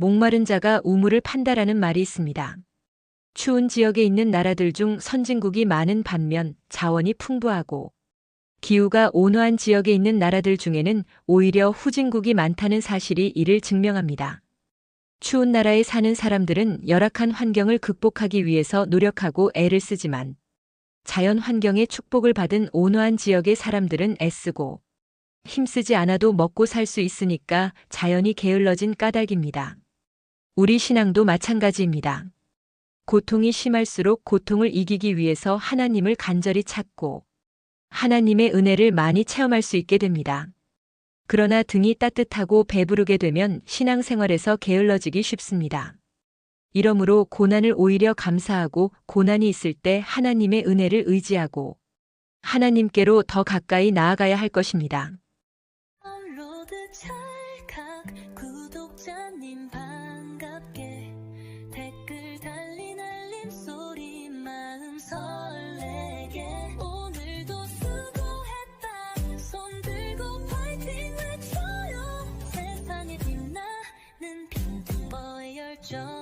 목마른 자가 우물을 판다라는 말이 있습니다. 추운 지역에 있는 나라들 중 선진국이 많은 반면 자원이 풍부하고 기후가 온화한 지역에 있는 나라들 중에는 오히려 후진국이 많다는 사실이 이를 증명합니다. 추운 나라에 사는 사람들은 열악한 환경을 극복하기 위해서 노력하고 애를 쓰지만 자연 환경의 축복을 받은 온화한 지역의 사람들은 애쓰고 힘쓰지 않아도 먹고 살 수 있으니까 자연이 게을러진 까닭입니다. 우리 신앙도 마찬가지입니다. 고통이 심할수록 고통을 이기기 위해서 하나님을 간절히 찾고 하나님의 은혜를 많이 체험할 수 있게 됩니다. 그러나 등이 따뜻하고 배부르게 되면 신앙생활에서 게을러지기 쉽습니다. 이러므로 고난을 오히려 감사하고 고난이 있을 때 하나님의 은혜를 의지하고 하나님께로 더 가까이 나아가야 할 것입니다. 걱정.